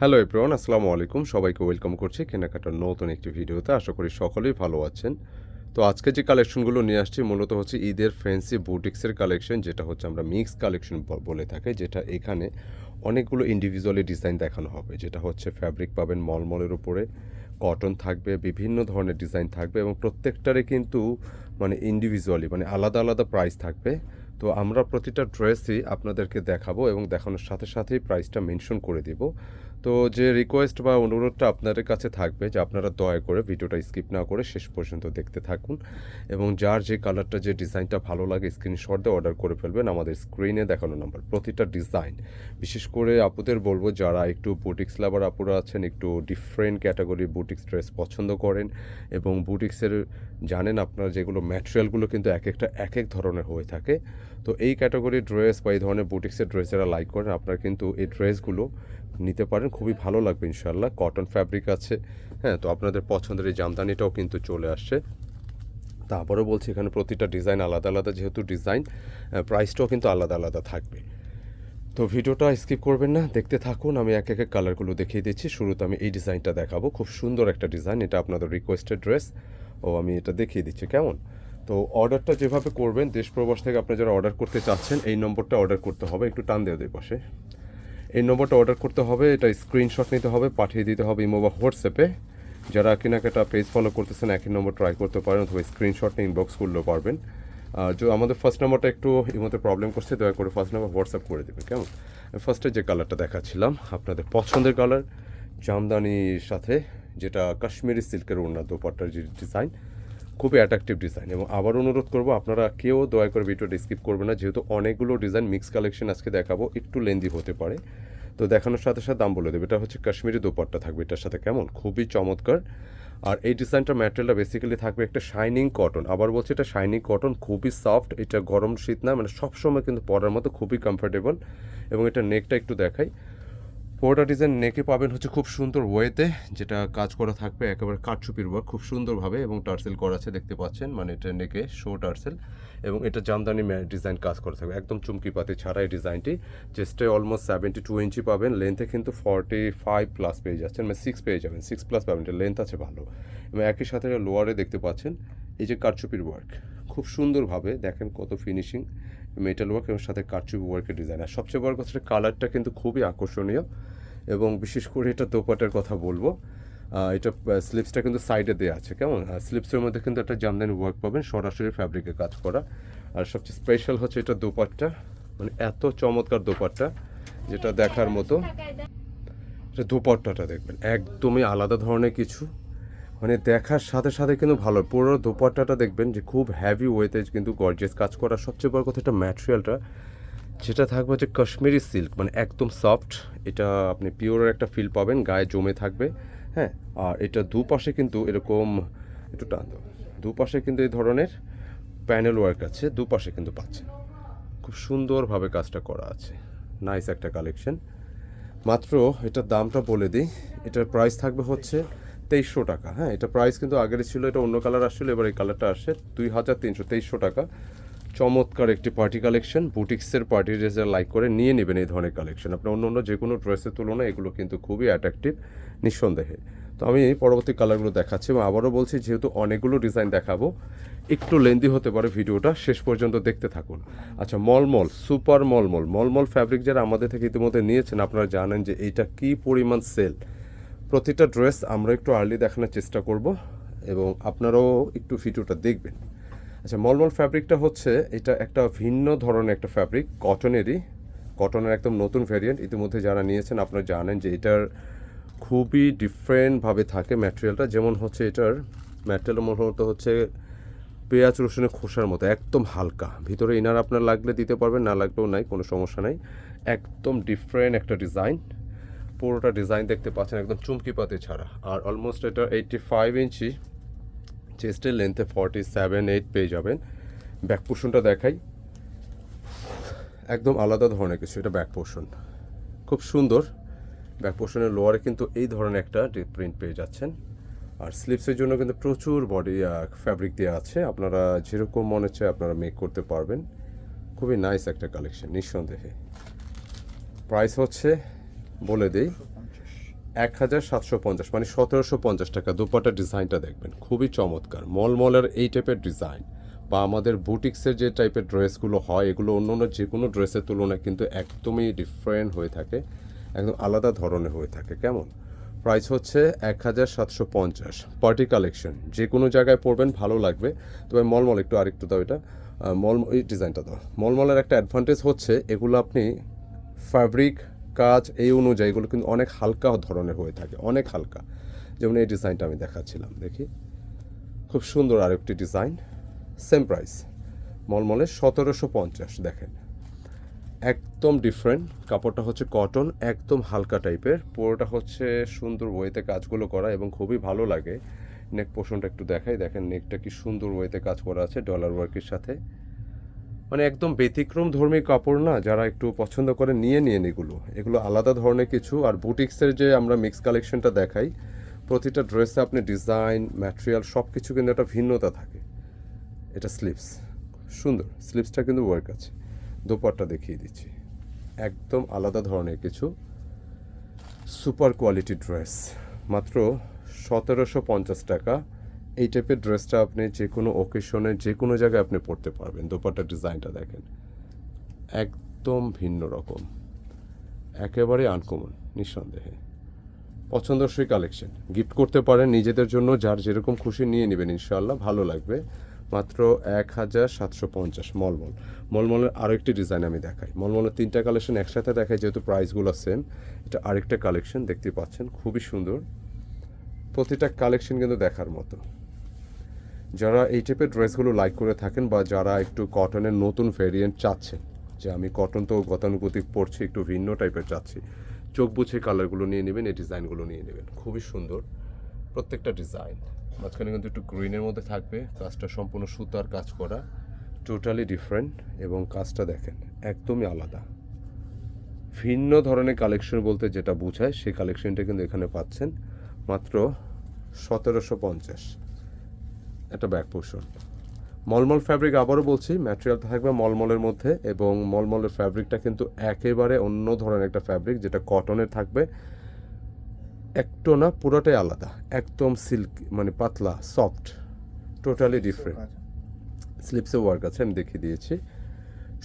Hello everyone আসসালামু আলাইকুম। সবাইকে ওয়েলকাম করছি কেনাকাটার নতুন একটি ভিডিওতে। আশা করি সকলেই ভালো আছেন। তো আজকে যে কালেকশনগুলো নিয়ে আসছি, মূলত হচ্ছে ঈদের ফ্যান্সি বুটিক্সের কালেকশন যেটা হচ্ছে আমরা মিক্স কালেকশন বলে থাকি, যেটা এখানে অনেকগুলো ইন্ডিভিজুয়ালি ডিজাইন দেখানো হবে। যেটা হচ্ছে ফ্যাব্রিক পাবেন মলমলের উপরে কটন থাকবে, বিভিন্ন ধরনের ডিজাইন থাকবে এবং প্রত্যেকটারে কিন্তু মানে ইন্ডিভিজুয়ালি মানে আলাদা আলাদা প্রাইস থাকবে। তো আমরা প্রতিটা ড্রেসই আপনাদেরকে দেখাবো এবং দেখানোর সাথে সাথেই প্রাইসটা মেনশন করে দিব। তো যে রিকোয়েস্ট বা অনুরোধটা আপনাদের কাছে থাকবে যে আপনারা দয়া করে ভিডিওটা স্কিপ না করে শেষ পর্যন্ত দেখতে থাকুন এবং যার যে কালারটা যে ডিজাইনটা ভালো লাগে স্ক্রিনশট দিয়ে অর্ডার করে ফেলবেন। আমাদের স্ক্রিনে দেখানো নাম্বার প্রতিটা ডিজাইন বিশেষ করে আপুদের বলব, যারা একটু বুটিক্স লাভার আপুরা আছেন, একটু ডিফারেন্ট ক্যাটাগরির বুটিক্স ড্রেস পছন্দ করেন এবং বুটিক্সের জানেন আপনারা যেগুলো ম্যাটেরিয়ালগুলো কিন্তু এক একটা এক এক ধরনের হয়ে থাকে। তো এই ক্যাটাগরির ড্রেস বা এই ধরনের বুটিক্সের ড্রেস যারা লাইক করেন, আপনারা কিন্তু এই ড্রেসগুলো নিতে পারেন, খুবই ভালো লাগবে ইনশাল্লাহ কটন ফ্যাব্রিক আছে হ্যাঁ তো আপনাদের পছন্দের এই জামদানিটাও কিন্তু চলে আসছে। তারপরেও বলছি এখানে প্রতিটা ডিজাইন আলাদা আলাদা, যেহেতু ডিজাইন প্রাইসটাও কিন্তু আলাদা আলাদা থাকবে। তো ভিডিওটা স্কিপ করবেন না, দেখতে থাকুন, আমি এক এক কালারগুলো দেখিয়ে দিচ্ছি। শুরুতে আমি এই ডিজাইনটা দেখাবো, খুব সুন্দর একটা ডিজাইন এটা আপনাদের রিকোয়েস্টেড ড্রেস ও, আমি এটা দেখিয়ে দিচ্ছি, কেমন? তো অর্ডারটা যেভাবে করবেন দেশ প্রবাস থেকে আপনি যারা অর্ডার করতে চাচ্ছেন, এই নম্বরটা অর্ডার করতে হবে, একটু টান দেওয়া দেয় পাশে এই নম্বরটা অর্ডার করতে হবে, এটা স্ক্রিনশট নিতে হবে, পাঠিয়ে দিতে হবে ইমো বা হোয়াটসঅ্যাপে। যারা কেনাকাটা পেজ ফলো করতেছেন, একই নম্বর ট্রাই করতে পারেন অথবা স্ক্রিনশট নিয়ে ইনবক্স করলেও পারবেন। যে আমাদের ফার্স্ট নাম্বারটা একটু ইমোতে প্রবলেম করছে, দয়া করে ফার্স্ট নাম্বার হোয়াটসঅ্যাপ করে দেবে কেমন? ফার্স্টে যে কালারটা দেখাচ্ছিলাম, আপনাদের পছন্দের কালার জামদানির সাথে, যেটা কাশ্মীরি সিল্কের ওড়না দোপাট্টার যে ডিজাইন খুবই অ্যাট্রাকটিভ ডিজাইন এবং আবার অনুরোধ করব, আপনারা কেউ দয়া করে ভিডিওটা স্কিপ করবে না, যেহেতু অনেকগুলো ডিজাইন মিক্স কালেকশন আজকে দেখাবো, একটু লেন্দি হতে পারে। তো দেখানোর সাথে সাথে দাম বলে দেবে, এটা হচ্ছে কাশ্মীরি দোপাট্টা থাকবে, এটার সাথে কেমন? খুবই চমৎকার। আর এই ডিজাইনটার ম্যাটেরিয়ালটা বেসিক্যালি থাকবে একটা শাইনিং কটন আবার বলছি, এটা শাইনিং কটন খুবই সফট এটা গরম শীত না মানে সবসময় কিন্তু পরার মতো খুবই কমফোর্টেবল এবং এটা নেকটা একটু দেখাই। পুরোটা ডিজাইন নেকে পাবেন হচ্ছে খুব সুন্দর ওয়েতে, যেটা কাজ করা থাকবে একেবারে কাঠচুপির ওয়ার্ক খুব সুন্দরভাবে এবং টার্সেল করা আছে, দেখতে পাচ্ছেন মানে এটা নেকে শো টার্সেল এবং এটা জামদানি ডিজাইন কাজ করা থাকবে, একদম চুমকি পাতি ছাড়া এই ডিজাইনটি চেস্টে অলমোস্ট সেভেন্টি টু ইঞ্চি পাবেন লেন্থে কিন্তু ফর্টি ফাইভ প্লাস পেয়ে যাচ্ছেন মানে সিক্স পেয়ে যাবেন সিক্স প্লাস পাবেন, এটা লেন্থ আছে ভালো এবং একই সাথে লোয়ারে দেখতে পাচ্ছেন, এই যে কাঠচুপির ওয়ার্ক খুব সুন্দরভাবে দেখেন কত ফিনিশিং মেটাল ওয়ার্ক এবং সাথে কাঠচুপি ওয়ার্কের ডিজাইন আর সবচেয়ে বড় কথা কালারটা কিন্তু খুবই আকর্ষণীয় এবং বিশেষ করে এটা দোপাটার কথা বলব। এটা স্লিপসটা কিন্তু সাইডে দেওয়া আছে, কেমন? স্লিপসের মধ্যে কিন্তু একটা জামদানি ওয়ার্ক পাবেন, সরাসরি ফ্যাব্রিকে কাজ করা। আর সবচেয়ে স্পেশাল হচ্ছে এটা দোপাট্টা মানে এত চমৎকার দোপাট্টা, যেটা দেখার মতো। এটা দোপাট্টাটা দেখবেন, একদমই আলাদা ধরনের কিছু। মানে দেখার সাথে সাথে কিন্তু ভালো। পুরো দোপাট্টাটা দেখবেন যে খুব হ্যাভি ওয়েতে কিন্তু গর্জেস কাজ করা সবচেয়ে বড় কথা এটা ম্যাটেরিয়ালটা যেটা থাকবে হচ্ছে কাশ্মীরি সিল্ক মানে একদম সফট এটা আপনি পিওরের একটা ফিল পাবেন, গায়ে জমে থাকবে হ্যাঁ? আর এটা দুপাশে কিন্তু এরকম, একটু টান দুপাশে কিন্তু এই ধরনের প্যানেল ওয়ার্ক আছে, দুপাশে কিন্তু পাচ্ছেন খুব সুন্দরভাবে কাজটা করা আছে নাইস একটা কালেকশন মাত্র এটার দামটা বলে দিই, এটার প্রাইস থাকবে হচ্ছে তেইশশো টাকা। হ্যাঁ এটা প্রাইস কিন্তু আগের ছিল, এটা অন্য কালার আসছিল, এবার এই কালারটা আসে দুই হাজার তিনশো, তেইশশো টাকা। চমৎকার একটি পার্টি কালেকশন বুটিক্সের পার্টি ড্রেস লাইক করে নিয়ে নেবেন এই ধরনের কালেকশন আপনার অন্য অন্য যে কোনো ড্রেসের তুলনায় এগুলো কিন্তু খুবই অ্যাট্রাকটিভ নিঃসন্দেহে। তো আমি পরবর্তী কালারগুলো দেখাচ্ছি এবং আবারও বলছি, যেহেতু অনেকগুলো ডিজাইন দেখাবো, একটু লেন্দি হতে পারে ভিডিওটা, শেষ পর্যন্ত দেখতে থাকুন। আচ্ছা মলমল সুপার মলমল মলমল ফ্যাব্রিক যারা আমাদের থেকে ইতিমধ্যে নিয়েছেন, আপনারা জানেন যে এইটা কি পরিমাণ সেল প্রতিটা ড্রেস আমরা একটু আর্লি দেখানোর চেষ্টা করব এবং আপনারাও একটু ভিডিওটা দেখবেন। আচ্ছা মলমল ফ্যাব্রিকটা হচ্ছে এটা একটা ভিন্ন ধরনের একটা ফ্যাব্রিক কটনেরই কটনের একদম নতুন ভ্যারিয়েন্ট ইতিমধ্যে যারা নিয়েছেন, আপনারা জানেন যে এটার খুবই ডিফারেন্টভাবে থাকে ম্যাটেরিয়ালটা যেমন হচ্ছে এটার ম্যাটেরিয়াল মূলত হচ্ছে পেঁয়াজ, রসুনের খোসার মতো, একদম হালকা। ভিতরে ইনার আপনার লাগলে দিতে পারবেন, না লাগলেও নাই, কোনো সমস্যা নাই। একদম ডিফারেন্ট একটা ডিজাইন পুরোটা ডিজাইন দেখতে পাচ্ছেন, একদম চুমকি পাতি ছাড়া। আর অলমোস্ট এটা এইটটি ফাইভ ইঞ্চি চেস্টের লেন্থে ফর্টি সেভেন এইট পেয়ে যাবেন। ব্যাক পোর্শনটা দেখাই। একদম আলাদা ধরনের কিছু, এটা ব্যাক পোর্শন খুব সুন্দর। ব্যাক পোর্শনের লোয়ারে কিন্তু এই ধরনের একটা প্রিন্ট পেয়ে যাচ্ছেন। আর স্লিপসের জন্য কিন্তু প্রচুর বডি ফ্যাব্রিক দেওয়া আছে। আপনারা যেরকম মনে হচ্ছে আপনারা মেক করতে পারবেন। খুবই নাইস একটা কালেকশন নিঃসন্দেহে। প্রাইস হচ্ছে বলে দিই, এক হাজার সাতশো পঞ্চাশ মানে সতেরোশো পঞ্চাশ টাকা দুপাটা ডিজাইনটা দেখবেন। খুবই চমৎকার। মলমলের এই টাইপের ডিজাইন বা আমাদের বুটিক্সের যে টাইপের ড্রেসগুলো হয়, এগুলো অন্য অন্য যে কোনো ড্রেসের তুলনায় কিন্তু একদমই ডিফারেন্ট হয়ে থাকে, একদম আলাদা ধরনের হয়ে থাকে। কেমন? প্রাইস হচ্ছে এক হাজার সাতশো পঞ্চাশ পার্টি কালেকশন যে কোনো জায়গায় পরবেন, ভালো লাগবে। তবে মলমল, একটু আরেকটু দাও এটা। মল এই ডিজাইনটা দাও। মলমলের একটা অ্যাডভান্টেজ হচ্ছে, এগুলো আপনি ফ্যাব্রিক কাজ এই অনুযায়ী এগুলো কিন্তু অনেক হালকা ধরনের হয়ে থাকে, অনেক হালকা। যেমন এই ডিজাইনটা আমি দেখাচ্ছিলাম, দেখি। খুব সুন্দর আরেকটি ডিজাইন সেম প্রাইস মলমলের সতেরোশো পঞ্চাশ, দেখেন। একদম ডিফারেন্ট কাপড়টা হচ্ছে কটন একদম হালকা টাইপের পুরোটা হচ্ছে সুন্দর ওয়েতে কাজগুলো করা এবং খুবই ভালো লাগে। নেক পোষণটা একটু দেখাই, দেখেন নেকটা কি সুন্দর ওয়েতে কাজ করা আছে ডলার ওয়ার্কের সাথে। মানে একদম ব্যতিক্রম ধর্মী কাপড় না, যারা একটু পছন্দ করে নিয়ে নিয়ে এগুলো। এগুলো আলাদা ধরনের কিছু। আর বুটিক্সের যে আমরা মিক্স কালেকশনটা দেখাই, প্রতিটা ড্রেসে আপনি ডিজাইন ম্যাটেরিয়াল সব কিছু কিন্তু একটা ভিন্নতা থাকে। এটা স্লিপস সুন্দর। স্লিপসটা কিন্তু ওয়ার্ক আছে। দোপাট্টা দেখিয়ে দিচ্ছি। একদম আলাদা ধরনের কিছু। সুপার কোয়ালিটি ড্রেস মাত্র সতেরোশো পঞ্চাশ টাকা। এই টাইপের ড্রেসটা আপনি যে কোনো ওকেশনে যে কোনো জায়গায় আপনি পরতে পারবেন। দোপাট্টার ডিজাইনটা দেখেন। একদম ভিন্ন রকম। একেবারে আনকমন নিঃসন্দেহে। পছন্দসই কালেকশন গিফট করতে পারেন নিজেদের জন্য, যার যেরকম খুশি নিয়ে নেবেন ইনশাল্লাহ ভালো লাগবে। মাত্র এক হাজার সাতশো পঞ্চাশ মলমল। মলমলের আরও একটি ডিজাইন আমি দেখাই। মলমলের তিনটা কালেকশন একসাথে দেখাই, যেহেতু প্রাইসগুলো সেম এটা আরেকটা কালেকশন দেখতে পাচ্ছেন, খুবই সুন্দর। প্রতিটা কালেকশন কিন্তু দেখার মতো। যারা এই টাইপের ড্রেসগুলো লাইক করে থাকেন বা যারা একটু কটনের নতুন ভেরিয়েন্ট চাচ্ছেন, যে আমি কটন তো গতানুগতিক পড়ছি একটু ভিন্ন টাইপের চাচ্ছি, চোখ বুঝে কালারগুলো নিয়ে নেবেন, এই ডিজাইনগুলো নিয়ে নেবেন। খুবই সুন্দর প্রত্যেকটা ডিজাইন মাঝখানে কিন্তু একটু গ্রিনের মধ্যে থাকবে, কাজটা সম্পূর্ণ সুতার কাজ করা টোটালি ডিফারেন্ট এবং কাজটা দেখেন একদমই আলাদা। ভিন্ন ধরনের কালেকশন বলতে যেটা বোঝায়, সেই কালেকশনটা কিন্তু এখানে পাচ্ছেন মাত্র সতেরোশো পঞ্চাশ। একটা ব্যাক পোর্শন মলমল ফ্যাব্রিক আবারও বলছি ম্যাটেরিয়াল থাকবে মলমলের মধ্যে এবং মলমলের ফ্যাব্রিকটা কিন্তু একেবারে অন্য ধরনের একটা ফ্যাব্রিক যেটা কটনের থাকবে। একটু না পুরোটাই আলাদা একদম সিল্ক মানে পাতলা সফট টোটালি ডিফারেন্ট স্লিপসে ওয়ার্ক আছে। আমি দেখিয়ে দিয়েছি।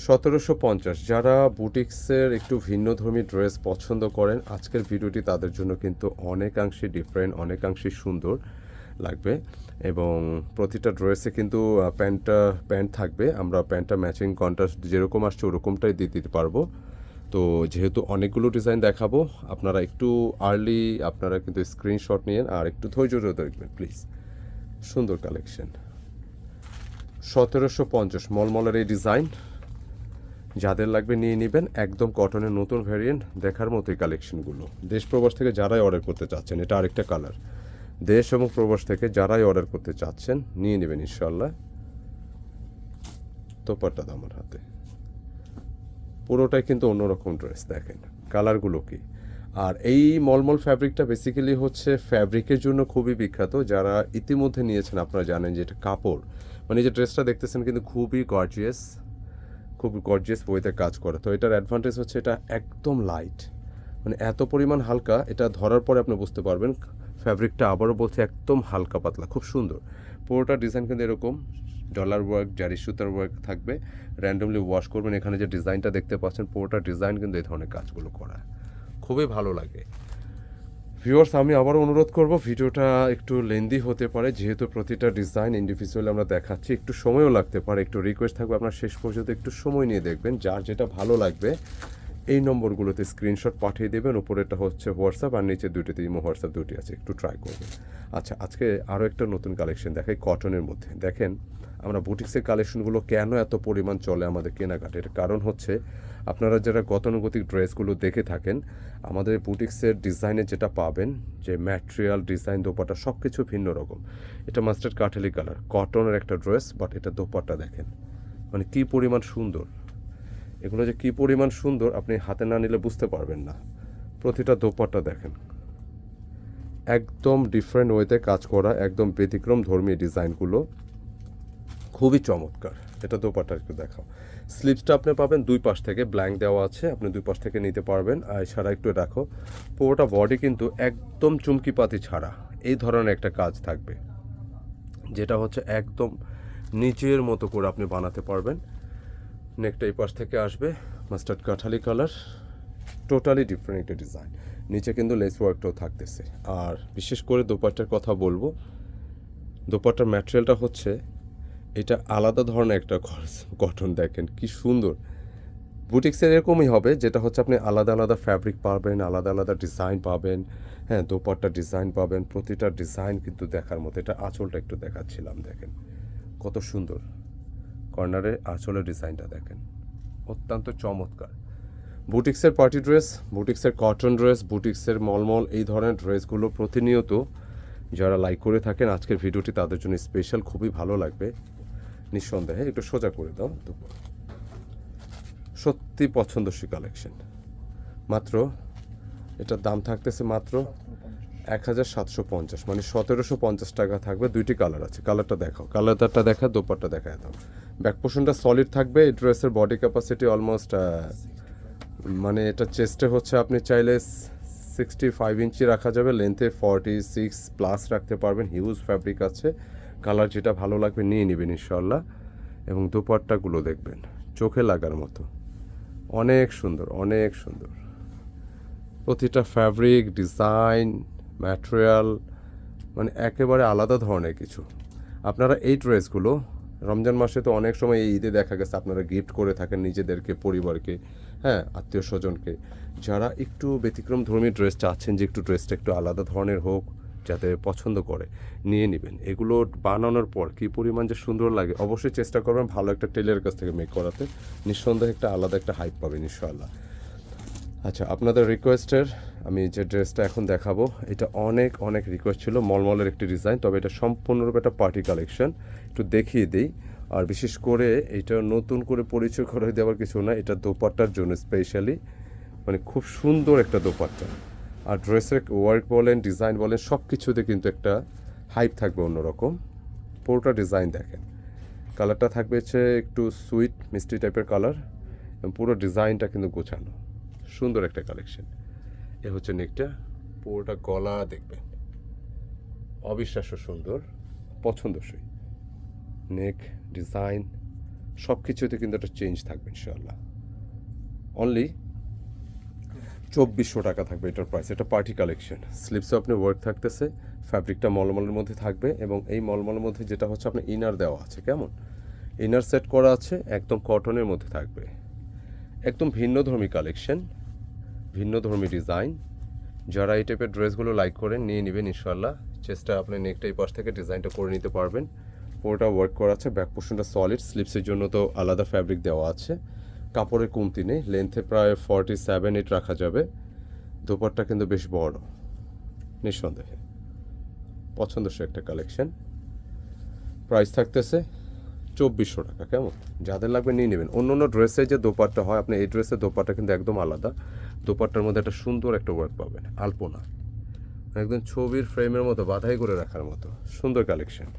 সতেরোশো পঞ্চাশ যারা বুটিক্সের একটু ভিন্নধর্মী ড্রেস পছন্দ করেন আজকের ভিডিওটি তাদের জন্য কিন্তু অনেকাংশে ডিফারেন্ট অনেকাংশে সুন্দর। লাগবে এবং প্রতিটা ড্রেসে কিন্তু প্যান্টটা, প্যান্ট থাকবে। আমরা প্যান্টটা ম্যাচিং কন্ট্রাস্ট যেরকম আসছে ওরকমটাই দিয়ে দিতে পারব। তো যেহেতু অনেকগুলো ডিজাইন দেখাবো, আপনারা একটু আর্লি আপনারা কিন্তু স্ক্রিনশট নিয়েন আর একটু ধৈর্য ধরে দেখবেন প্লিজ সুন্দর কালেকশন সতেরোশো পঞ্চাশ মলমলের এই ডিজাইন যাদের লাগবে নিয়ে নেবেন একদম কটনের নতুন ভ্যারিয়েন্ট দেখার মতোই কালেকশনগুলো দেশ প্রবাস থেকে যারাই অর্ডার করতে চাচ্ছেন, এটা আরেকটা কালার দেশ এবং প্রবাস থেকে যারাই অর্ডার করতে চাচ্ছেন, নিয়ে নেবেন ইনশাল্লাহ তোপারটা আমার হাতে। পুরোটাই কিন্তু অন্যরকম ড্রেস দেখেন। কালারগুলো কি? আর এই মলমল ফ্যাব্রিকটা বেসিক্যালি হচ্ছে ফ্যাব্রিকের জন্য খুবই বিখ্যাত। যারা ইতিমধ্যে নিয়েছেন, আপনারা জানেন যে এটা কাপড়। মানে যে ড্রেসটা দেখতেছেন কিন্তু খুবই গর্জিয়াস খুব গর্জিয়াস বইতে কাজ করে। তো এটার অ্যাডভান্টেজ হচ্ছে এটা একদম লাইট মানে এত পরিমাণ হালকা, এটা ধরার পরে আপনি বুঝতে পারবেন ফ্যাব্রিকটা আবারও বলছে একদম হালকা পাতলা, খুব সুন্দর। পুরোটা ডিজাইন কিন্তু এরকম ডলার ওয়ার্ক জারি সুতার ওয়ার্ক থাকবে। র্যান্ডমলি ওয়াশ করবেন, এখানে যে ডিজাইনটা দেখতে পাচ্ছেন, পুরোটা ডিজাইন কিন্তু এই ধরনের কাজগুলো করা। খুবই ভালো লাগে। ভিউয়ার্স আমি আবারও অনুরোধ করব, ভিডিওটা একটু লেন্দি হতে পারে, যেহেতু প্রতিটা ডিজাইন ইন্ডিভিজুয়ালি আমরা দেখাচ্ছি, একটু সময়ও লাগতে পারে, একটু রিকোয়েস্ট থাকবে, আপনার শেষ পর্যন্ত একটু সময় নিয়ে দেখবেন, যার যেটা ভালো লাগবে এই নম্বরগুলোতে স্ক্রিনশট পাঠিয়ে দেবেন। উপরেরটা হচ্ছে হোয়াটসঅ্যাপ আর নিচে দুটিতে ইমো হোয়াটসঅ্যাপ দুটি আছে। একটু ট্রাই করবেন। আচ্ছা আজকে আরও একটা নতুন কালেকশন দেখাই কটনের মধ্যে। দেখেন, আমরা বুটিক্সের কালেকশনগুলো কেন এত পরিমাণ চলে আমাদের কেনাকাটের কারণ হচ্ছে, আপনারা যারা গতানুগতিক ড্রেসগুলো দেখে থাকেন, আমাদের বুটিক্সের ডিজাইনে যেটা পাবেন, যে ম্যাটেরিয়াল ডিজাইন দোপাটা সব কিছু ভিন্ন রকম। এটা মাস্টার্ড কাঠালি কালার কটনের একটা ড্রেস বাট এটা দোপাট্টা দেখেন। মানে কী পরিমাণ সুন্দর। এগুলো যে কী পরিমাণ সুন্দর আপনি হাতে না নিলে বুঝতে পারবেন না। প্রতিটা দোপাট্টা দেখেন। একদম ডিফারেন্ট ওয়েতে কাজ করা, একদম ব্যতিক্রম ধর্মী ডিজাইনগুলো। খুবই চমৎকার। এটা দোপাট্টা একটু দেখাও। স্লিপসটা আপনি পাবেন দুই পাশ থেকে ব্ল্যাঙ্ক দেওয়া আছে, আপনি দুই পাশ থেকে নিতে পারবেন। আর এছাড়া একটু রাখো। পুরোটা বডি কিন্তু একদম চুমকি পাতি ছাড়া এই ধরনের একটা কাজ থাকবে। যেটা হচ্ছে একদম নিচের মতো করে আপনি বানাতে পারবেন। নেকটা এই পাশ থেকে আসবে মাস্টার্ড কাঠালি কালার টোটালি ডিফারেন্ট একটা ডিজাইন নিচে কিন্তু লেস ওয়ার্কটাও থাকতেছে। আর বিশেষ করে দোপাট্টার কথা বলব, দোপাট্টার ম্যাটেরিয়ালটা হচ্ছে, এটা আলাদা ধরনের একটা গঠন দেখেন, কি সুন্দর। বুটিক্সের এরকমই হবে, যেটা হচ্ছে আপনি আলাদা আলাদা ফ্যাব্রিক পাবেন, আলাদা আলাদা ডিজাইন পাবেন হ্যাঁ দোপাট্টা ডিজাইন পাবেন, প্রতিটা ডিজাইন কিন্তু দেখার মতো। এটা আঁচলটা একটু দেখাচ্ছিলাম, দেখেন। কত সুন্দর। কর্নারে আঁচলের ডিজাইনটা দেখেন। অত্যন্ত চমৎকার। বুটিক্সের পার্টি ড্রেস, বুটিক্সের কটন ড্রেস, বুটিক্সের মলমল, এই ধরনের ড্রেসগুলো প্রতিনিয়ত যারা লাইক করে থাকেন, আজকের ভিডিওটি তাদের জন্য স্পেশাল খুবই ভালো লাগবে। নিঃসন্দেহে একটু সোজা করে দাও দুপুর। সত্যি পছন্দসই কালেকশন মাত্র, এটার দাম থাকতেছে মাত্র এক হাজার সাতশো পঞ্চাশ মানে সতেরোশো পঞ্চাশ টাকা থাকবে, দুইটি কালার আছে। কালারটা দেখাও কালারটা দেখা দোপারটা দেখা দাও। ব্যাক পোর্শনটা সলিড থাকবে এই ড্রেসের বডি ক্যাপাসিটি অলমোস্ট মানে এটা চেস্টে হচ্ছে আপনি চাইলে সিক্সটি ফাইভ ইঞ্চি রাখা যাবে লেন্থে ফর্টি সিক্স প্লাস রাখতে পারবেন হিউজ ফ্যাব্রিক আছে কালার যেটা ভালো লাগবে নিয়ে নেবেন ইনশাল্লাহ এবং দুপাট্টাগুলো দেখবেন, চোখে লাগার মতো, অনেক সুন্দর অনেক সুন্দর, প্রতিটা ফ্যাব্রিক ডিজাইন ম্যাটেরিয়াল মানে একেবারে আলাদা ধরনের কিছু, আপনারা এই ড্রেসগুলো রমজান মাসে তো অনেক সময় এই ঈদে দেখা গেছে আপনারা গিফট করে থাকেন নিজেদেরকে, পরিবারকে হ্যাঁ আত্মীয় স্বজনকে। যারা একটু ব্যতিক্রম ধর্মী ড্রেস চাচ্ছেন যে একটু ড্রেসটা একটু আলাদা ধরনের হোক, যাতে পছন্দ করে, নিয়ে নেবেন। এগুলো বানানোর পর কী পরিমাণ যে সুন্দর লাগে, অবশ্যই চেষ্টা করবেন ভালো একটা টেলারের কাছ থেকে মেক করাতে। নিঃসন্দেহে একটা আলাদা একটা হাইপ পাবেন, ইনশাআল্লাহ। আচ্ছা আপনাদের রিকোয়েস্টের আমি যে ড্রেসটা এখন দেখাবো, এটা অনেক অনেক রিকোয়েস্ট ছিল, মলমলের একটি ডিজাইন তবে এটা সম্পূর্ণরূপে একটা পার্টি কালেকশন একটু দেখিয়ে দিই, আর বিশেষ করে এটা নতুন করে পরিচয় করে দেওয়ার কিছু না, এটা দোপাট্টার জন্য স্পেশালি মানে খুব সুন্দর একটা দোপাট্টা। আর ড্রেসের ওয়ার্ক বলেন ডিজাইন বলেন সব কিছুতে কিন্তু একটা হাইপ থাকবে অন্যরকম। পুরোটা ডিজাইন দেখেন। কালারটা থাকবে হচ্ছে একটু সুইট মিষ্টি টাইপের কালার পুরো ডিজাইনটা কিন্তু গোছানো। সুন্দর একটা কালেকশন এ হচ্ছে নেকটা, পুরোটা গলা দেখবেন। অবিশ্বাস্য সুন্দর, পছন্দসই। নেক, ডিজাইন সব কিছুতে কিন্তু একটা চেঞ্জ থাকবে ইনশাল্লাহ অনলি চব্বিশশো টাকা থাকবে এটার প্রাইস এটা পার্টি কালেকশন স্লিপসে আপনি ওয়ার্ক থাকতেছে ফ্যাব্রিকটা মলমলের মধ্যে থাকবে এবং এই মলমলের মধ্যে যেটা হচ্ছে আপনার ইনার দেওয়া আছে, কেমন? ইনার সেট করা আছে, একদম কটনের মধ্যে থাকবে। একদম ভিন্নধর্মী কালেকশন ভিন্নধর্মী ডিজাইন। যারা এই টাইপের ড্রেসগুলো লাইক করেন, নিয়ে নেবেন ইনশাল্লাহ চেষ্টা আপনি নেকটা এই পাশ থেকে ডিজাইনটা করে নিতে পারবেন। পুরোটা ওয়ার্ক করা আছে ব্যাক পোর্শনটা সলিড স্লিপসের জন্য তো আলাদা ফ্যাব্রিক দেওয়া আছে। কাপড়ের কমতি নেই লেন্থে প্রায় ফর্টি সেভেন এইট রাখা যাবে। দোপারটা কিন্তু বেশ বড়, নিঃসন্দেহে। পছন্দসই একটা কালেকশন প্রাইস থাকতেছে চব্বিশশো টাকা, কেমন? যাদের লাগবে নিয়ে নেবেন। অন্য অন্য ড্রেসে যে দোপাট্টা হয়, আপনি এই ড্রেসের দোপাট্টা কিন্তু একদম আলাদা। দোপাট্টার মধ্যে একটা সুন্দর একটা ওয়ার্ক পাবেন, আলপনা। একদম ছবির ফ্রেমের মতো, বাধাই করে রাখার মতো। সুন্দর কালেকশন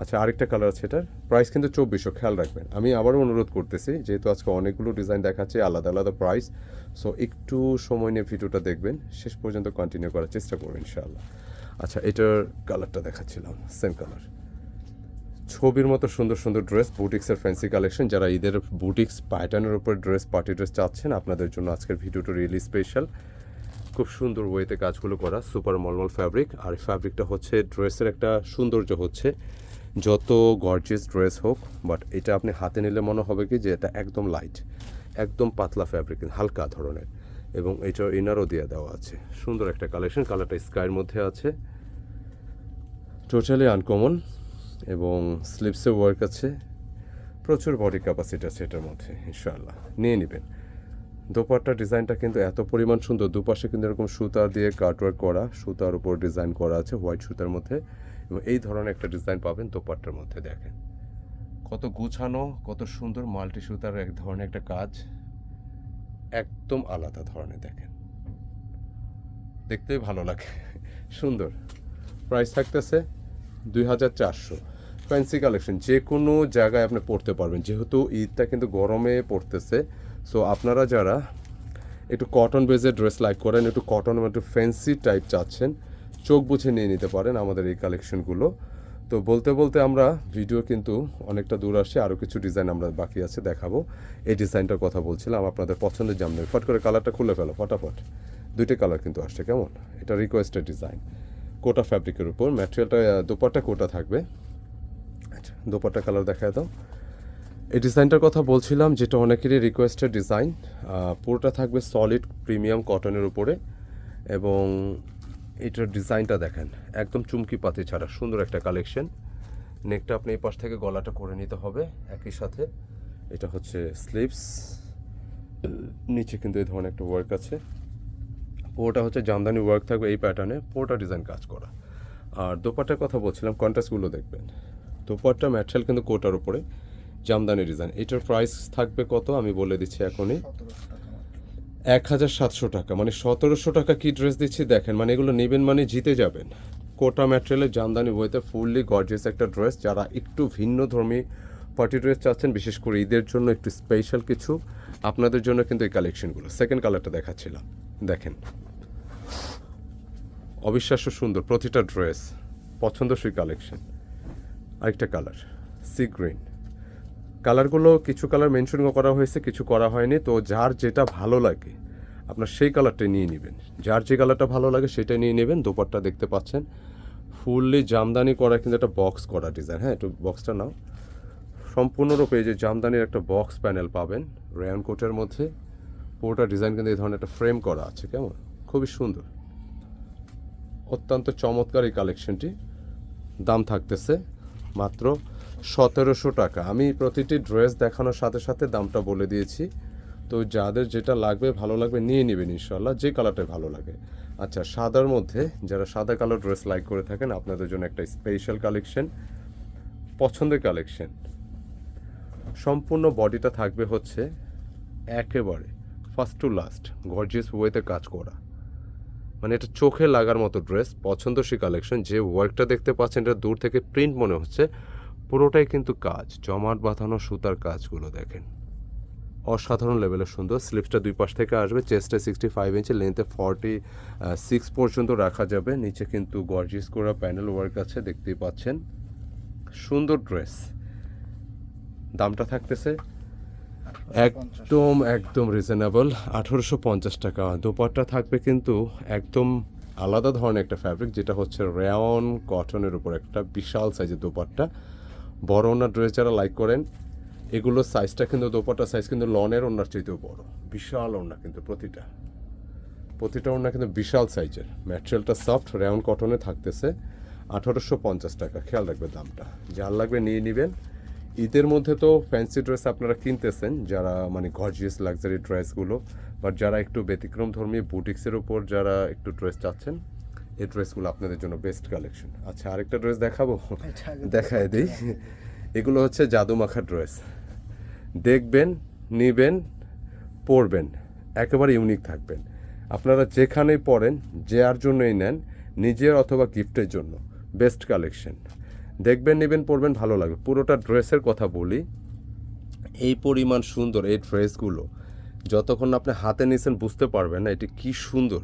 আচ্ছা আরেকটা কালার আছে এটার। প্রাইস কিন্তু চব্বিশশো, খেয়াল রাখবেন। আমি আবারও অনুরোধ করতেছি, যেহেতু আজকে অনেকগুলো ডিজাইন দেখাচ্ছে, আলাদা আলাদা প্রাইস সো একটু সময় নিয়ে ভিডিওটা দেখবেন। শেষ পর্যন্ত কন্টিনিউ করার চেষ্টা করবেন ইনশাআল্লাহ। আচ্ছা এটার কালারটা দেখাচ্ছিলাম সেম কালার ছবির মতো সুন্দর সুন্দর ড্রেস বুটিক্সের ফ্যান্সি কালেকশন যারা ঈদের বুটিক্স প্যাটার্নের উপর ড্রেস পার্টি ড্রেস চাচ্ছেন, আপনাদের জন্য আজকের ভিডিওটা রিয়েলি স্পেশাল খুব সুন্দর ওয়েতে কাজগুলো করা সুপার মলমল ফ্যাব্রিক আর ফ্যাব্রিকটা হচ্ছে ড্রেসের একটা সৌন্দর্য হচ্ছে। যত গর্জিয়াস ড্রেস হোক বাট এটা আপনি হাতে নিলে মনে হবে কি যে এটা একদম লাইট একদম পাতলা ফ্যাব্রিক হালকা ধরনের। এবং এটার ইনারও দিয়ে দেওয়া আছে। সুন্দর একটা কালেকশন কালারটা স্কাইয়ের মধ্যে আছে। টোটালি আনকমন এবং স্লিপসে ওয়ার্ক আছে। প্রচুর বডি ক্যাপাসিটি আছে এটার মধ্যে, ইনশাআল্লাহ। নিয়ে নেবেন। দোপাট্টার ডিজাইনটা কিন্তু এত পরিমাণ সুন্দর। দুপাশে কিন্তু এরকম সুতা দিয়ে কাটওয়ার্ক করা, সুতার উপর ডিজাইন করা আছে হোয়াইট সুতার মধ্যে। এবং এই ধরনের একটা ডিজাইন পাবেন দোপাট্টার মধ্যে, দেখেন। কত গুছানো, কত সুন্দর মাল্টি সুতার এক ধরনের একটা কাজ। একদম আলাদা ধরনের, দেখেন। দেখতেই ভালো লাগে। সুন্দর। প্রাইস থাকতেছে দুই হাজার চারশো। ফ্যান্সি কালেকশন যে কোনো জায়গায় আপনি পড়তে পারবেন। যেহেতু ঈদটা কিন্তু গরমে পড়তেছে সো আপনারা যারা একটু কটন বেজের ড্রেস লাইক করেন, একটু কটন একটু ফ্যান্সি টাইপ চাচ্ছেন, চোখ বুঝে নিয়ে নিতে পারেন আমাদের এই কালেকশনগুলো তো বলতে বলতে আমরা ভিডিও কিন্তু অনেকটা দূর আসছে আরও কিছু ডিজাইন আমরা বাকি আছে দেখাবো। এই ডিজাইনটার কথা বলছিলাম, আপনাদের পছন্দের জামদানি ফট করে কালারটা খুলে ফেলো, ফটাফট। দুইটা কালার কিন্তু আসছে, কেমন? এটা রিকোয়েস্টেড ডিজাইন কোটা ফ্যাব্রিকের উপর ম্যাটেরিয়ালটা দোপাট্টা কোটা থাকবে। দোপাট্টা কালার দেখায় দাও। এই ডিজাইনটার কথা বলছিলাম, যেটা অনেকেরই রিকোয়েস্টেড ডিজাইন পুরোটা থাকবে সলিড প্রিমিয়াম কটনের উপরে এবং এটার ডিজাইনটা দেখেন, একদম চুমকি পাতি ছাড়া, সুন্দর একটা কালেকশন নেকটা আপনি এই পাশ থেকে গলাটা করে নিতে হবে, একই সাথে এটা হচ্ছে স্লিপস নিচে কিন্তু এই ধরনের একটা ওয়ার্ক আছে। পুরোটা হচ্ছে জামদানি ওয়ার্ক থাকবে এই প্যাটার্নে পুরোটা ডিজাইন কাজ করা। আর দোপাট্টার কথা বলছিলাম কন্ট্রাস্টগুলো দেখবেন। দোপাট্টা ম্যাটেরিয়াল কিন্তু কোটার উপরে, জামদানি ডিজাইন এটার প্রাইস থাকবে কত? আমি বলে দিচ্ছি এখনই। এক হাজার সাতশো টাকা। মানে সতেরোশো টাকা কি ড্রেস দিচ্ছি? দেখেন মানে এগুলো নেবেন মানে জিতে যাবেন। কোটা ম্যাটেরিয়ালের জামদানি বইতে ফুললি গর্জিয়াস একটা ড্রেস যারা একটু ভিন্ন ধর্মী পার্টি ড্রেস চাচ্ছেন, বিশেষ করে ঈদের জন্য একটু স্পেশাল কিছু, আপনাদের জন্য কিন্তু এই কালেকশনগুলো সেকেন্ড কালারটা দেখাচ্ছিলাম। দেখেন। অবিশ্বাস্য সুন্দর প্রতিটা ড্রেস পছন্দসই কালেকশন আরেকটা কালার সি গ্রিন কালারগুলো কিছু কালার মেনশন করা হয়েছে, কিছু করা হয়নি, তো যার যেটা ভালো লাগে, আপনার সেই কালারটা নিয়ে নেবেন। যার যে কালারটা ভালো লাগে সেটা নিয়ে নেবেন, দোপাট্টা দেখতে পাচ্ছেন। ফুললি জামদানি করা কিন্তু একটা বক্স করা ডিজাইন হ্যাঁ একটু বক্সটা নাও। সম্পূর্ণরূপে যে জামদানির একটা বক্স প্যানেল পাবেন রেয়ন কোটের মধ্যে। পুরোটা ডিজাইন কিন্তু এই ধরনের একটা ফ্রেম করা আছে, কেমন? খুবই সুন্দর। অত্যন্ত চমৎকার এই কালেকশনটি দাম থাকতেছে মাত্র সতেরোশো টাকা। আমি প্রতিটি ড্রেস দেখানোর সাথে সাথে দামটা বলে দিয়েছি। তো যাদের যেটা লাগবে, ভালো লাগবে, নিয়ে নেবেন ইনশাল্লাহ যে কালারটাই ভালো লাগে। আচ্ছা সাদার মধ্যে যারা সাদা কালার ড্রেস লাইক করে থাকেন, আপনাদের জন্য একটা স্পেশাল কালেকশন পছন্দের কালেকশন সম্পূর্ণ বডিটা থাকবে হচ্ছে একেবারে ফার্স্ট টু লাস্ট গর্জিয়াস ওয়েতে কাজ করা। মানে এটা চোখে লাগার মতো ড্রেস, পছন্দসই কালেকশন যে ওয়ার্কটা দেখতে পাচ্ছেন এটা দূর থেকে প্রিন্ট মনে হচ্ছে, পুরোটাই কিন্তু কাজ, জমাট বাঁধানো সুতার কাজগুলো দেখেন। অসাধারণ লেভেলের সুন্দর স্লিপসটা দুই পাশ থেকে আসবে চেস্টে সিক্সটি ফাইভ ইঞ্চি লেন্থে ফর্টি সিক্স পর্যন্ত রাখা যাবে, নিচে কিন্তু গর্জিয়াস করা প্যানেল ওয়ার্ক আছে, দেখতেই পাচ্ছেন। সুন্দর ড্রেস দামটা থাকতেছে একদম একদম রিজনেবল আঠেরোশো পঞ্চাশ টাকা। দোপাট্টা থাকবে কিন্তু একদম আলাদা ধরনের একটা ফ্যাব্রিক যেটা হচ্ছে রেয়ন কটনের উপর একটা বিশাল সাইজের দোপাট্টা। বড় ওনার ড্রেস যারা লাইক করেন এগুলোর সাইজটা কিন্তু, দোপাট্টা সাইজ কিন্তু লনের ওনার চাইতেও বড়। বিশাল ওনা কিন্তু প্রতিটা। প্রতিটা ওনা কিন্তু বিশাল সাইজের ম্যাটেরিয়ালটা সফট রেয়ন কটনে থাকতেছে। আঠারোশো পঞ্চাশ টাকা, খেয়াল রাখবে দামটা। যার লাগবে নিয়ে নেবেন। ঈদের মধ্যে তো ফ্যান্সি ড্রেস আপনারা কিনতেছেন যারা মানে গর্জিয়াস লাক্সারি ড্রেসগুলো বাট যারা একটু ব্যতিক্রম ধর্মী বুটিক্সের উপর যারা একটু ড্রেস চাচ্ছেন এই ড্রেসগুলো আপনাদের জন্য বেস্ট কালেকশন আচ্ছা আরেকটা ড্রেস দেখাবো? দেখায় দিই। এগুলো হচ্ছে জাদু মাখা ড্রেস দেখবেন নিবেন পরবেন একেবারে ইউনিক থাকবেন। আপনারা যেখানেই পড়েন যে আর জন্যই নেন নিজের অথবা গিফটের জন্য বেস্ট কালেকশন দেখবেন, নেবেন, পরবেন, ভালো লাগবে। পুরোটা ড্রেসের কথা বলি। এই পরিমাণ সুন্দর এই ড্রেসগুলো। যতক্ষণ আপনি হাতে নিয়েছেন, বুঝতে পারবেন না এটি কি সুন্দর।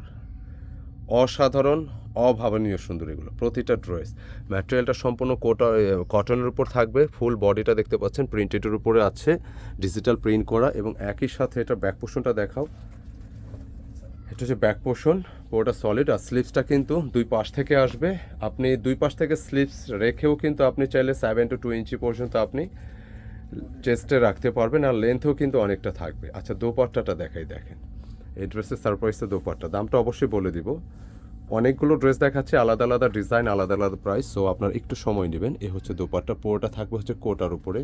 অসাধারণ, অভাবনীয় সুন্দর এগুলো, প্রতিটা ড্রেস। ম্যাটেরিয়ালটা সম্পূর্ণ কোটা কটনের উপর থাকবে, ফুল বডিটা দেখতে পাচ্ছেন, প্রিন্টেডের উপরে আছে, ডিজিটাল প্রিন্ট করা এবং একই সাথে এটা ব্যাক পোর্শনটা দেখাও। এটা হচ্ছে ব্যাক পোর্শন পুরোটা সলিড আর স্লিপসটা কিন্তু দুই পাশ থেকে আসবে। আপনি দুই পাশ থেকে স্লিপস রেখেও কিন্তু আপনি চাইলে সেভেন টু টু ইঞ্চি পর্যন্ত আপনি চেস্টে রাখতে পারবেন আর লেন্থও কিন্তু অনেকটা থাকবে। আচ্ছা দোপাট্টাটা দেখাই, দেখেন। এই ড্রেসের সারপ্রাইসে দোপাট্টা। দামটা অবশ্যই বলে দিব। অনেকগুলো ড্রেস দেখাচ্ছে, আলাদা আলাদা ডিজাইন আলাদা আলাদা প্রাইস সো আপনার একটু সময় নেবেন। এ হচ্ছে দোপাট্টা, পুরোটা থাকবে হচ্ছে কোটার উপরে।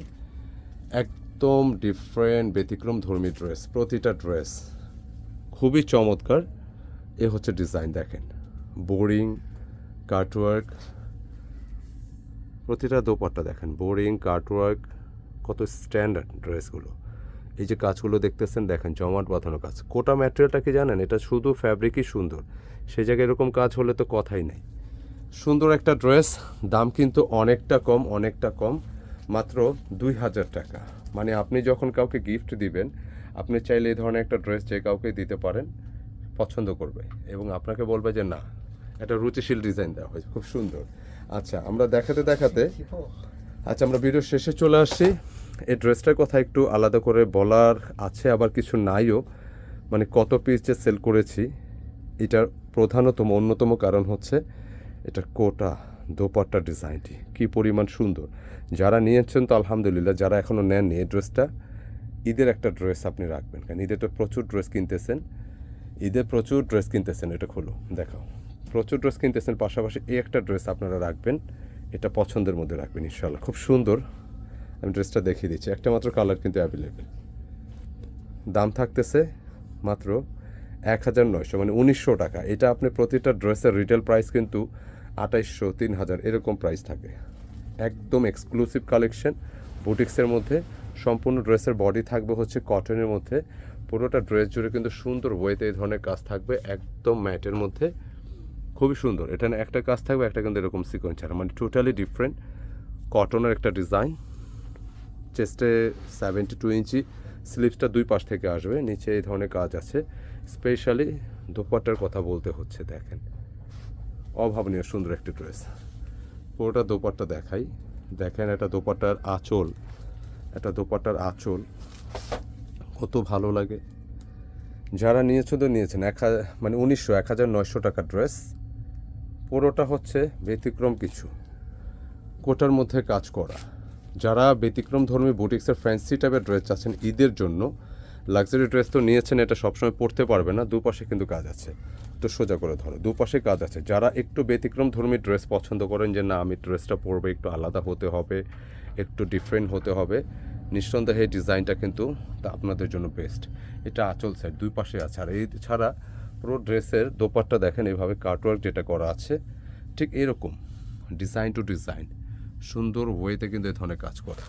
একদম ডিফারেন্ট ব্যতিক্রম ধর্মী ড্রেস প্রতিটা ড্রেস খুবই চমৎকার। এ হচ্ছে ডিজাইন, দেখেন। বোরিং, কাটওয়ার্ক, প্রতিটা দোপাট্টা দেখেন। বোরিং, কাটওয়ার্ক, কত স্ট্যান্ডার্ড ড্রেসগুলো। এই যে কাজগুলো দেখতেছেন, দেখেন, জমাট বাঁধানো কাজ। কোটা ম্যাটেরিয়ালটা কি জানেন? এটা শুধু ফ্যাব্রিকই সুন্দর। সে জায়গায় এরকম কাজ হলে তো কথাই নেই। সুন্দর একটা ড্রেস, দাম কিন্তু অনেকটা কম অনেকটা কম, মাত্র দুই হাজার টাকা। মানে আপনি যখন কাউকে গিফট দিবেন আপনি চাইলে এই ধরনের একটা ড্রেস যে কাউকে দিতে পারেন, পছন্দ করবে এবং আপনাকে বলবে যে, না একটা রুচিশীল ডিজাইন দেওয়া হয়েছে, খুব সুন্দর। আচ্ছা আমরা দেখাতে দেখাতে আচ্ছা আমরা ভিডিও শেষে চলে আসছি। এই ড্রেসটার কথা একটু আলাদা করে বলার আছে, আবার কিছু নাইও। মানে কত পিস যে সেল করেছি, এটার প্রধানতম, অন্যতম কারণ হচ্ছে এটার কোটা, দোপাট্টা ডিজাইনটি কি পরিমাণ সুন্দর। যারা নিয়েছেন তো আলহামদুলিল্লাহ, যারা এখনও নেননি এই ড্রেসটা ঈদের একটা ড্রেস আপনি রাখবেন, কারণ ঈদে তো প্রচুর ড্রেস কিনতেছেন। ঈদে প্রচুর ড্রেস কিনতেছেন, এটা খুলো, দেখাও। প্রচুর ড্রেস কিনতেছেন, পাশাপাশি এই একটা ড্রেস আপনারা রাখবেন, এটা পছন্দের মধ্যে রাখবেন ইনশাল্লাহ খুব সুন্দর, আমি ড্রেসটা দেখিয়ে দিচ্ছি, একটা মাত্র কালার কিন্তু অ্যাভেলেবেল দাম থাকতেছে মাত্র এক হাজার নয়শো মানে উনিশশো টাকা। এটা আপনি প্রতিটা ড্রেসের রিটেল প্রাইস কিন্তু আঠাইশশো তিন হাজার এরকম প্রাইস থাকে। একদম এক্সক্লুসিভ কালেকশন বুটিক্সের মধ্যে সম্পূর্ণ ড্রেসের বডি থাকবে হচ্ছে কটনের মধ্যে। পুরোটা ড্রেস জুড়ে কিন্তু সুন্দর ওয়েতে এই ধরনের কাজ থাকবে, একদম ম্যাটের মধ্যে। খুবই সুন্দর। এটা একটা কাজ থাকবে, একটা কিন্তু এরকম সিকোয়েন্স ছাড়া। মানে টোটালি ডিফারেন্ট কটনের একটা ডিজাইন চেস্টে সেভেন্টি টু ইঞ্চি। স্লিপসটা দুই পাশ থেকে আসবে। নিচে এই ধরনের কাজ আছে। স্পেশালি দোপাট্টার কথা বলতে হচ্ছে, দেখেন। অভাবনীয় সুন্দর একটি ড্রেস পুরোটা দোপাট্টা দেখাই। দেখেন এটা দোপাট্টার আঁচল। এটা দোপাট্টার আঁচল। কত ভালো লাগে। যারা নিয়েছো তো নিয়েছেন। এক হাজার মানে উনিশশো, এক হাজার নয়শো টাকা ড্রেস। পুরোটা হচ্ছে ব্যতিক্রম কিছু। কোটার মধ্যে কাজ করা। যারা ব্যতিক্রম ধর্মী বুটিক্সের ফ্যান্সি টাইপের ড্রেস চাচ্ছেন ঈদের জন্য লাক্সারি ড্রেস তো নিয়েছেন, এটা সবসময় পরতে পারবে না, দুপাশে কিন্তু কাজ আছে। তো সোজা করে ধরো, দুপাশে কাজ আছে। যারা একটু ব্যতিক্রম ধর্মী ড্রেস পছন্দ করেন যে, না, আমি ড্রেসটা পরবো, একটু আলাদা হতে হবে, একটু ডিফারেন্ট হতে হবে, নিঃসন্দেহে ডিজাইনটা কিন্তু তা আপনাদের জন্য বেস্ট এটা আঁচল সাইড দুই পাশে আছে। আর এই ছাড়া পুরো ড্রেসের দোপাট্টা দেখেন এইভাবে কাটওয়ার্ক যেটা করা আছে, ঠিক এরকম ডিজাইন টু ডিজাইন সুন্দর ওয়েতে কিন্তু এই ধরনের কাজ করা।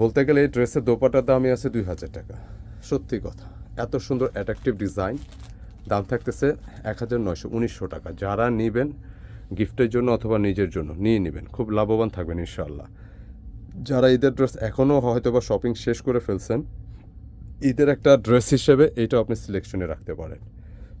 বলতে গেলে এই ড্রেসের দোপাটার দামই আছে দুই হাজার টাকা। সত্যি কথা, এত সুন্দর অ্যাট্রাকটিভ ডিজাইন দাম থাকতেছে এক হাজার নয়শো উনিশশো টাকা। যারা নেবেন গিফটের জন্য অথবা নিজের জন্য, নিয়ে নেবেন, খুব লাভবান থাকবেন ইনশাল্লাহ যারা ঈদের ড্রেস এখনও হয়তো বা শপিং শেষ করে ফেলছেন, ঈদের একটা ড্রেস হিসেবে এইটা আপনি সিলেকশনে রাখতে পারেন।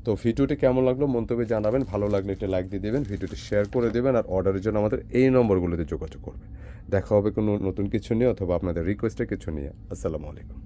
তো ভিডিওটি কেমন লাগল মন্তব্যে জানাবেন, ভালো লাগলে একটা লাইক দিয়ে দেবেন, ভিডিওটি শেয়ার করে দেবেন, আর অর্ডারের জন্য আমাদের এই নম্বরগুলোতে যোগাযোগ করবেন। দেখা হবে কোনো নতুন কিছু নিয়ে অথবা আপনাদের রিকোয়েস্টে কিছু নিয়ে। আসসালামু আলাইকুম।